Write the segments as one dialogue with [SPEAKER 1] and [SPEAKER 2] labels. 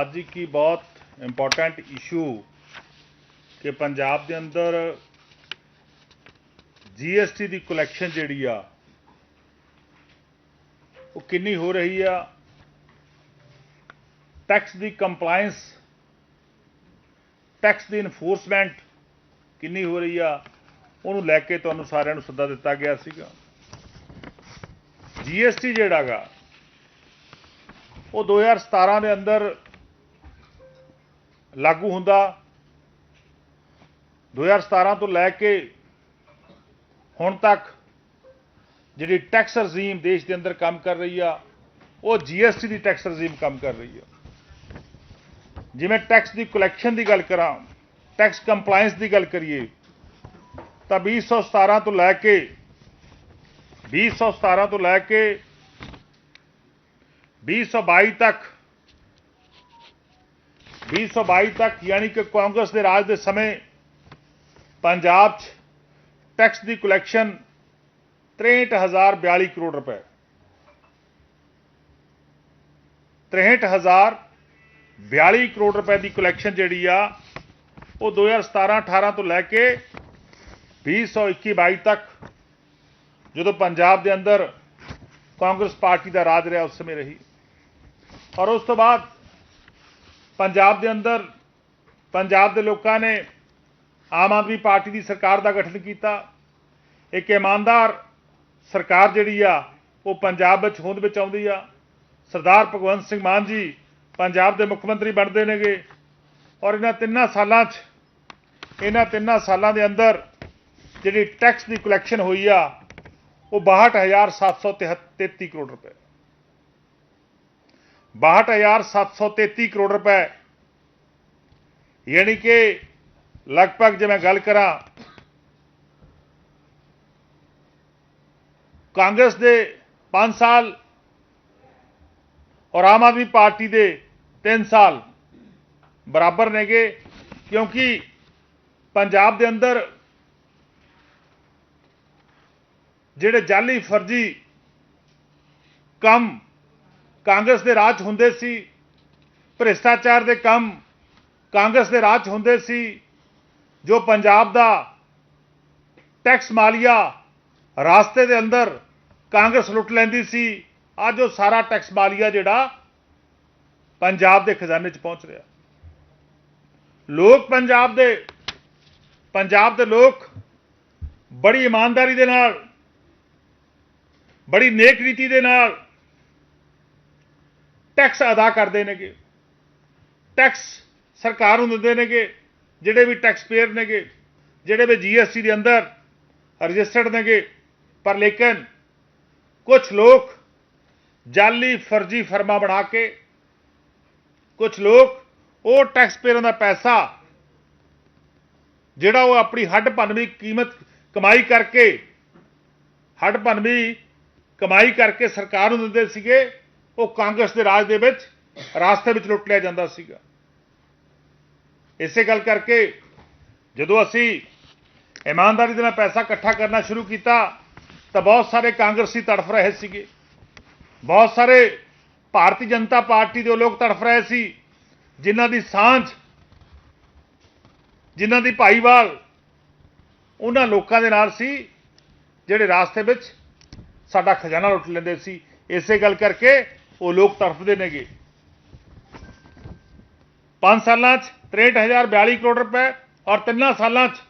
[SPEAKER 1] ਅੱਜ ਕੀ ਬਹੁਤ important issue ਕਿ ਪੰਜਾਬ ਦੇ ਅੰਦਰ ਜੀਐਸਟੀ ਦੀ ਕਲੈਕਸ਼ਨ ਜਿਹੜੀ ਆ, ਉਹ ਕਿੰਨੀ ਹੋ ਰਹੀ ਆ? ਟੈਕਸ ਦੀ ਕੰਪਲਾਈਂਸ ਟੈਕਸ ਦੀ ਇਨਫੋਰਸਮੈਂਟ ਕਿੰਨੀ ਹੋ ਰਹੀ ਆ? ਉਹਨੂੰ ਲੈ ਕੇ ਤੁਹਾਨੂੰ ਸਾਰਿਆਂ ਨੂੰ ਸੱਦਾ ਦਿੱਤਾ ਗਿਆ ਸੀਗਾ। ਜੀਐਸਟੀ ਜਿਹੜਾਗਾ ਉਹ 2017 ਦੇ ਅੰਦਰ ਲਾਗੂ ਹੁੰਦਾ। 2017 ਤੋਂ ਲੈ ਕੇ ਹੁਣ ਤੱਕ ਜਿਹੜੀ ਟੈਕਸ ਰਜੀਮ ਦੇਸ਼ ਦੇ ਅੰਦਰ ਕੰਮ ਕਰ ਰਹੀ ਆ, ਉਹ ਜੀਐਸਟੀ ਦੀ ਟੈਕਸ ਰਜੀਮ ਕੰਮ ਕਰ ਰਹੀ ਆ। ਜਿਵੇਂ ਟੈਕਸ ਦੀ ਕਲੈਕਸ਼ਨ ਦੀ ਗੱਲ ਕਰਾਂ, ਟੈਕਸ ਕੰਪਲਾਈਂਸ ਦੀ ਗੱਲ ਕਰੀਏ, ਤਾਂ 2017 ਤੋਂ ਲੈ ਕੇ 2017 ਤੋਂ ਲੈ ਕੇ 2022 ਤੱਕ 2022 ਤੱਕ, ਯਾਨੀ ਕਿ ਕਾਂਗਰਸ ਦੇ ਰਾਜ ਦੇ ਸਮੇਂ ਪੰਜਾਬ 'ਚ ਟੈਕਸ ਦੀ ਕਲੈਕਸ਼ਨ 63042 ਕਰੋੜ ਰੁਪਏ। 63042 ਕਰੋੜ ਰੁਪਏ ਦੀ ਕਲੈਕਸ਼ਨ ਜਿਹੜੀ ਆ, ਉਹ 2017-18 ਤੋਂ ਲੈ ਕੇ 2021-22 ਤੱਕ, ਜਦੋਂ ਪੰਜਾਬ ਦੇ ਅੰਦਰ ਕਾਂਗਰਸ ਪਾਰਟੀ ਦਾ ਰਾਜ ਰਿਹਾ, ਉਸ ਸਮੇਂ ਰਹੀ। ਔਰ ਉਸ ਤੋਂ ਬਾਅਦ ਪੰਜਾਬ ਦੇ ਅੰਦਰ ਪੰਜਾਬ ਦੇ ਲੋਕਾਂ ਨੇ ਆਮ ਆਦਮੀ ਪਾਰਟੀ ਦੀ ਸਰਕਾਰ ਦਾ ਗਠਨ ਕੀਤਾ। ਇੱਕ ਇਮਾਨਦਾਰ ਸਰਕਾਰ ਜਿਹੜੀ ਆ, ਉਹ ਪੰਜਾਬ ਵਿੱਚ ਹੋਂਦ ਵਿੱਚ ਆਉਂਦੀ ਆ। ਸਰਦਾਰ ਭਗਵੰਤ ਸਿੰਘ ਮਾਨ ਜੀ ਪੰਜਾਬ ਦੇ ਮੁੱਖ ਮੰਤਰੀ ਬਣਦੇ ਨੇਗੇ ਔਰ ਇਹਨਾਂ ਤਿੰਨਾਂ ਸਾਲਾਂ 'ਚ, ਇਹਨਾਂ ਤਿੰਨਾਂ ਸਾਲਾਂ ਦੇ ਅੰਦਰ ਜਿਹੜੀ ਟੈਕਸ ਦੀ ਕਲੈਕਸ਼ਨ ਹੋਈ ਆ, ਉਹ 62733 ਕਰੋੜ ਰੁਪਏ। 62733 ਕਰੋੜ ਰੁਪਏ। ਯਾਨੀ ਕਿ ਲਗਭਗ ਜੇ ਮੈਂ ਗੱਲ ਕਰਾਂ, ਕਾਂਗਰਸ ਦੇ 5 ਸਾਲ ਔਰ ਆਮ ਆਦਮੀ ਪਾਰਟੀ ਦੇ 3 ਸਾਲ ਬਰਾਬਰ ਨੇਗੇ, ਕਿਉਂਕਿ ਪੰਜਾਬ ਦੇ ਅੰਦਰ ਜਿਹੜੇ ਜਾਲੀ ਫਰਜ਼ੀ ਕੰਮ ਕਾਂਗਰਸ ਦੇ ਰਾਜ ਹੁੰਦੇ ਸੀ, ਭ੍ਰਿਸ਼ਟਾਚਾਰ ਦੇ ਕੰਮ ਕਾਂਗਰਸ ਦੇ ਰਾਜ ਹੁੰਦੇ ਸੀ, ਜੋ ਪੰਜਾਬ ਦਾ ਟੈਕਸ ਮਾਲੀਆ ਰਾਸਤੇ ਦੇ ਅੰਦਰ ਕਾਂਗਰਸ ਲੁੱਟ ਲੈਂਦੀ ਸੀ, ਅੱਜ ਉਹ ਸਾਰਾ ਟੈਕਸ ਮਾਲੀਆ ਜਿਹੜਾ ਪੰਜਾਬ ਦੇ ਖਜ਼ਾਨੇ 'ਚ ਪਹੁੰਚ ਰਿਹਾ। ਲੋਕ ਪੰਜਾਬ ਦੇ ਪੰਜਾਬ ਦੇ ਲੋਕ ਬੜੀ ਇਮਾਨਦਾਰੀ ਦੇ ਨਾਲ, ਬੜੀ ਨੇਕ ਰੀਤੀ ਦੇ ਨਾਲ ਟੈਕਸ ਅਦਾ ਕਰਦੇ ਨੇਗੇ। ਟੈਕਸ ਸਰਕਾਰ ਨੂੰ ਦਿੰਦੇ ਨੇਗੇ, ਜਿਹੜੇ ਵੀ ਟੈਕਸ ਪੇਅਰ ਨੇਗੇ, ਜਿਹੜੇ ਵੀ ਜੀਐਸਟੀ ਦੇ ਅੰਦਰ ਰਜਿਸਟਰਡ ਨੇਗੇ। ਪਰ ਲੇਕਿਨ ਕੁਝ ਲੋਕ ਜਾਲੀ ਫਰਜ਼ੀ ਫਰਮਾ ਬਣਾ ਕੇ ਕੁਝ ਲੋਕ ਉਹ ਟੈਕਸ ਪੇਅਰਾਂ ਦਾ ਪੈਸਾ, ਜਿਹੜਾ ਉਹ ਆਪਣੀ ਹੱਡ ਭੰਨਵੀ ਕੀਮਤ ਕਮਾਈ ਕਰਕੇ, ਹੱਡ ਭੰਨਵੀ ਕਮਾਈ ਕਰਕੇ ਸਰਕਾਰ ਨੂੰ ਦਿੰਦੇ ਸੀਗੇ ਉਹ ਕਾਂਗਰਸ ਦੇ ਰਾਜ ਦੇ ਵਿੱਚ ਰਾਸਤੇ ਵਿੱਚ ਲੁੱਟ ਲਿਆ ਜਾਂਦਾ ਸੀਗਾ। ਇਸੇ ਗੱਲ ਕਰਕੇ ਜਦੋਂ ਅਸੀਂ ਇਮਾਨਦਾਰੀ ਦੇ ਨਾਲ ਪੈਸਾ ਇਕੱਠਾ ਕਰਨਾ ਸ਼ੁਰੂ ਕੀਤਾ, ਤਾਂ ਬਹੁਤ ਸਾਰੇ ਕਾਂਗਰਸੀ ਤੜਫ ਰਹੇ ਸੀਗੇ। ਬਹੁਤ ਸਾਰੇ ਭਾਰਤੀ ਜਨਤਾ ਪਾਰਟੀ ਦੇ ਲੋਕ ਤੜਫ ਰਹੇ ਸੀ, ਜਿਨ੍ਹਾਂ ਦੀ ਸਾਂਝ, ਜਿਨ੍ਹਾਂ ਦੀ ਭਾਈਵਾਲ ਉਹਨਾਂ ਲੋਕਾਂ ਦੇ ਨਾਲ ਸੀ, ਜਿਹੜੇ ਰਾਸਤੇ ਵਿੱਚ ਸਾਡਾ ਖਜ਼ਾਨਾ ਲੁੱਟ ਲੈਂਦੇ ਸੀ। ਇਸੇ ਗੱਲ ਕਰਕੇ ਉਹ ਲੋਕ ਤੜਫਦੇ ਨੇਗੇ। 5 ਸਾਲਾਂ 'ਚ 63042 ਕਰੋੜ ਰੁਪਏ ਔਰ ਤਿੰਨਾਂ ਸਾਲਾਂ 'ਚ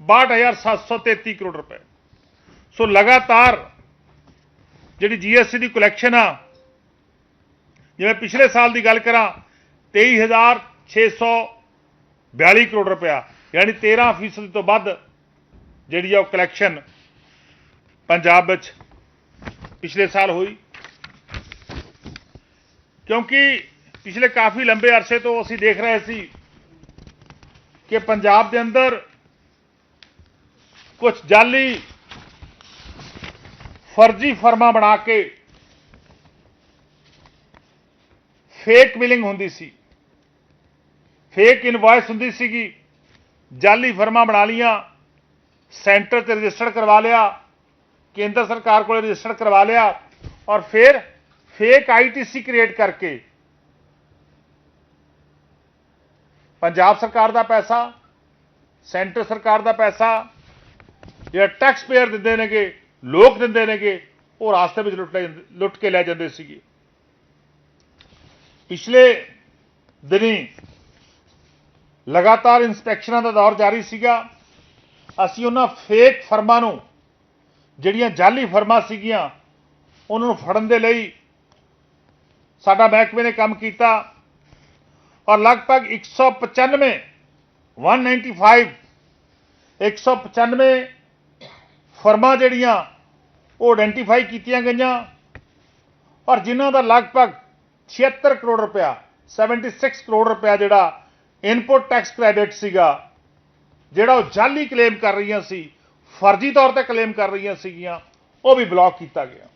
[SPEAKER 1] 62733 ਕਰੋੜ ਰੁਪਏ। ਸੋ ਲਗਾਤਾਰ ਜਿਹੜੀ ਜੀਐਸਟੀ ਦੀ ਕਲੈਕਸ਼ਨ ਆ, ਜਿਵੇਂ ਪਿਛਲੇ ਸਾਲ ਦੀ ਗੱਲ ਕਰਾਂ 23642 ਕਰੋੜ ਰੁਪਇਆ, ਯਾਨੀ 13% ਤੋਂ ਵੱਧ ਜਿਹੜੀ ਆ ਉਹ ਕਲੈਕਸ਼ਨ ਪੰਜਾਬ ਵਿੱਚ ਪਿਛਲੇ ਸਾਲ ਹੋਈ। ਕਿਉਂਕਿ ਪਿਛਲੇ ਕਾਫੀ ਲੰਬੇ ਅਰਸੇ ਤੋਂ ਅਸੀਂ ਦੇਖ ਰਹੇ ਸੀ ਕਿ ਪੰਜਾਬ ਦੇ ਅੰਦਰ ਕੁਝ ਜਾਲੀ ਫਰਜ਼ੀ ਫਰਮਾ ਬਣਾ ਕੇ ਫੇਕ ਬਿਲਿੰਗ ਹੁੰਦੀ ਸੀ। ਫੇਕ ਇਨਵੌਇਸ ਹੁੰਦੀ ਸੀਗੀ। ਜਾਲੀ ਫਰਮਾ ਬਣਾ ਲੀਆਂ ਸੈਂਟਰ ਤੇ ਰਜਿਸਟਰ ਕਰਵਾ ਲਿਆ, ਕੇਂਦਰ ਸਰਕਾਰ ਕੋਲ ਰਜਿਸਟਰ ਕਰਵਾ ਲਿਆ ਔਰ ਫਿਰ ਫੇਕ ਆਈਟੀਸੀ ਕ੍ਰੀਏਟ ਕਰਕੇ। ਪੰਜਾਬ ਸਰਕਾਰ ਦਾ ਪੈਸਾ, ਸੈਂਟਰ ਸਰਕਾਰ ਦਾ ਪੈਸਾ, ਜਿਹੜਾ ਟੈਕਸ ਪੇਅਰ ਦਿੰਦੇ ਨੇਗੇ, ਲੋਕ ਦਿੰਦੇ ਨੇਗੇ, ਉਹ ਰਾਸਤੇ ਵਿੱਚ ਲੁੱਟ ਲੈ ਲੁੱਟ ਕੇ ਲੈ ਜਾਂਦੇ ਸੀਗੇ। ਪਿਛਲੇ ਦਿਨੀ ਲਗਾਤਾਰ ਇਨਸਪੈਕਸ਼ਨਾਂ ਦਾ ਦੌਰ ਜਾਰੀ ਸੀਗਾ। ਅਸੀਂ ਉਹਨਾਂ ਫੇਕ ਫਰਮਾਂ ਨੂੰ, ਜਿਹੜੀਆਂ ਜਾਲੀ ਫਰਮਾਂ ਸੀਗੀਆਂ, ਉਹਨਾਂ ਨੂੰ ਫੜਨ ਦੇ ਲਈ ਸਾਡਾ ਮਹਿਕਮੇ ਨੇ ਕੰਮ ਕੀਤਾ ਔਰ ਲਗਭਗ 195 195 195 ਫਰਮਾਂ ਜਿਹੜੀਆਂ ਉਹ ਆਇਡੈਂਟੀਫਾਈ ਕੀਤੀਆਂ ਗਈਆਂ ਔਰ ਜਿਨ੍ਹਾਂ ਦਾ ਲਗਭਗ 76 ਕਰੋੜ ਰੁਪਇਆ 76 ਕਰੋੜ ਰੁਪਇਆ ਜਿਹੜਾ ਇਨਪੁਟ ਟੈਕਸ ਕ੍ਰੈਡਿਟ ਸੀਗਾ, ਜਿਹੜਾ ਉਹ ਜਾਲੀ ਕਲੇਮ ਕਰ ਰਹੀਆਂ ਸੀ, ਫਰਜ਼ੀ ਤੌਰ ਤੇ ਕਲੇਮ ਕਰ ਰਹੀਆਂ ਸੀਗੀਆਂ, ਉਹ ਵੀ ਬਲੌਕ ਕੀਤਾ ਗਿਆ।